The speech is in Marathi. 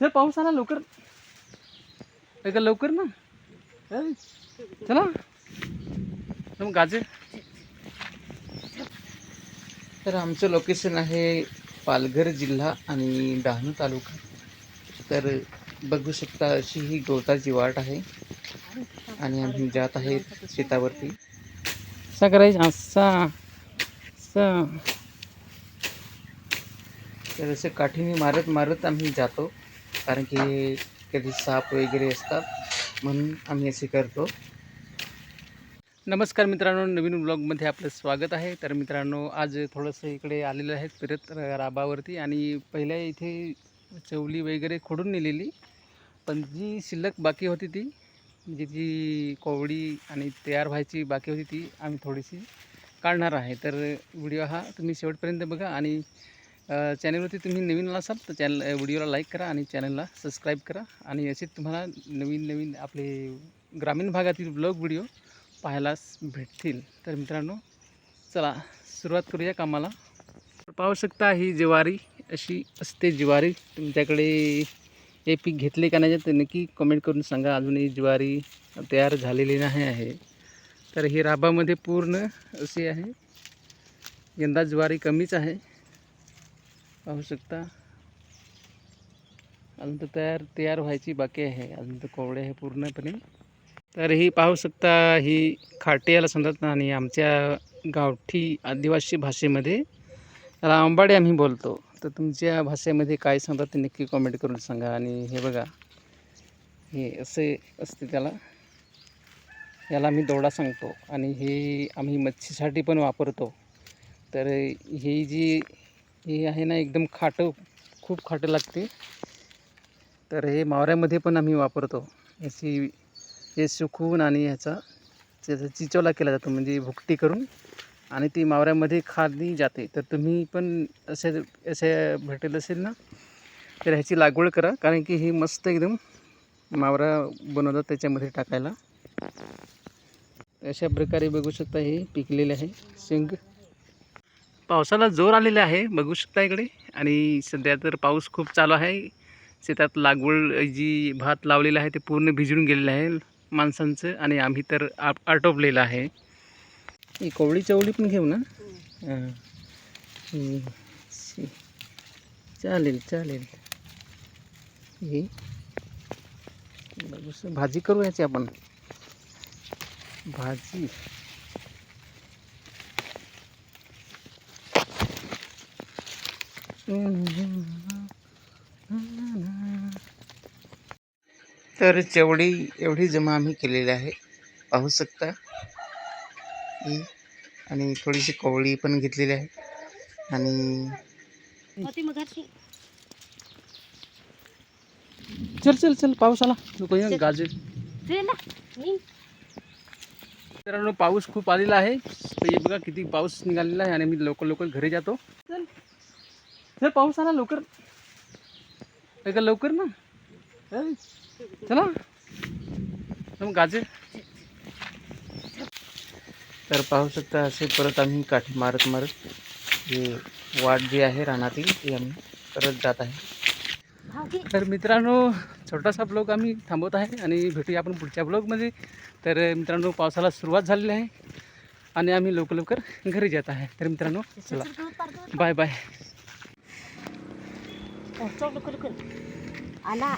चल पाऊस आला लवकर. का लवकर ना? चला. मग गाजे. तर आमचं लोकेशन आहे पालघर जिल्हा आणि डहाणू तालुका. तर बघू शकता अशी ही गवताची वाट आहे. आणि आम्ही जात आहेत शेतावरती. असा करायचं असा असा. तर असे काठीने मारत मारत आम्ही जातो. कारण की कधी साप वगैरे असतात म्हणून आम्ही असे करतो. नमस्कार मित्रांनो नवीन ब्लॉगमध्ये आपलं स्वागत आहे. तर मित्रांनो आज थोडंसं इकडे आलेलं आहे फिरत राबावरती आणि पहिल्या इथे चवली वगैरे खोडून नेलेली. पण जी शिल्लक बाकी होती ती म्हणजे जी कोवडी आणि तयार व्हायची बाकी होती ती आम्ही थोडीशी काढणार आहे. तर व्हिडिओ हा तुम्ही शेवटपर्यंत बघा आणि चॅनलवरती तुम्ही नवीन असाल तर चॅनल व्हिडिओला लाईक करा आणि चॅनलला सबस्क्राईब करा. आणि असे तुम्हाला नवीन नवीन आपले ग्रामीण भागातील ब्लॉग व्हिडिओ पाहायलाच भेटतील. तर मित्रांनो चला सुरुवात करूया कामाला. पाहू शकता ही ज्वारी अशी असते ज्वारी. तुमच्याकडे हे पीक घेतले का नाही तर नक्की कमेंट करून सांगा. अजूनही ज्वारी तयार झालेली नाही आहे. तर हे राबामध्ये पूर्ण असे आहे. यंदा ज्वारी कमीच आहे. पाहू शकता अजून तर तयार तयार व्हायची बाकी आहे. अजून तर कोवडे आहे पूर्णपणे. तर ही पाहू शकता ही खाटे याला समजत आणि आमच्या गावठी आदिवासी भाषेमध्ये याला आंबाडे आम्ही बोलतो. तर तुमच्या भाषेमध्ये काय सांगतात ते नक्की कमेंट करून सांगा. आणि हे बघा हे असे असते त्याला. याला आम्ही दोडा सांगतो. आणि हे आम्ही मच्छीसाठी पण वापरतो. तर ही जी हे आहे ना एकदम खाटं खूप खाटं लागते. तर हे मावऱ्यामध्ये पण आम्ही वापरतो. याची हे सुकवून आणि ह्याचा त्याचा चिचोला केला जातो म्हणजे भुकटी करून. आणि ती मावऱ्यामध्ये खाली जाते. तर तुम्ही पण असे असे भेटेल असेल ना तर ह्याची लागवड करा. कारण की ही मस्त एकदम मावरा बनवतात त्याच्यामध्ये टाकायला. अशा प्रकारे बघू शकता हे पिकलेले आहे. शेंग. पावसाला जोर आलेला आहे बघू शकता इकडे. आणि सध्या तर पाऊस खूप चालू आहे. शेतात लागवड जी भात लावलेला आहे ते पूर्ण भिजून गेलेलं आहे माणसांचं. आणि आम्ही तर आप आटोपलेलं आहे. ही कोवळी चवळी पण घेऊ ना? हां. चालेल चालेल. ही. भाजी करू याची आपण. भाजी. तर चवडी एवढी जमा आम्ही केलेली आहे पाहू शकता. ही आणि थोडीशी कोवळी पण घेतलेली आहे. आणि चल चल चल पाऊस आला नको ये, गाजर. मित्रांनो पाऊस खूप आलेला आहे. तर हे बघा किती पाऊस निघालेला आहे आणि मी लवकर लवकर घरी जातो. चल. चल पाऊस आला लवकर. का लवकर ना? चला. मग गाजर. तर पाहू शकता असे परत आम्ही काठी मारत मारत हे वाट जी आहे रानातील ती आम्ही करत जात आहे. तर मित्रांनो छोटासा ब्लॉग आम्ही थांबवत आहे आणि भेटूया आपण पुढच्या ब्लॉगमध्ये. तर मित्रांनो पावसाला सुरुवात झालेली आहे आणि आम्ही लवकर लवकर घरी जात आहे. तर मित्रांनो चल, बाय बाय. चल, चल, लवकर, लवकर. आला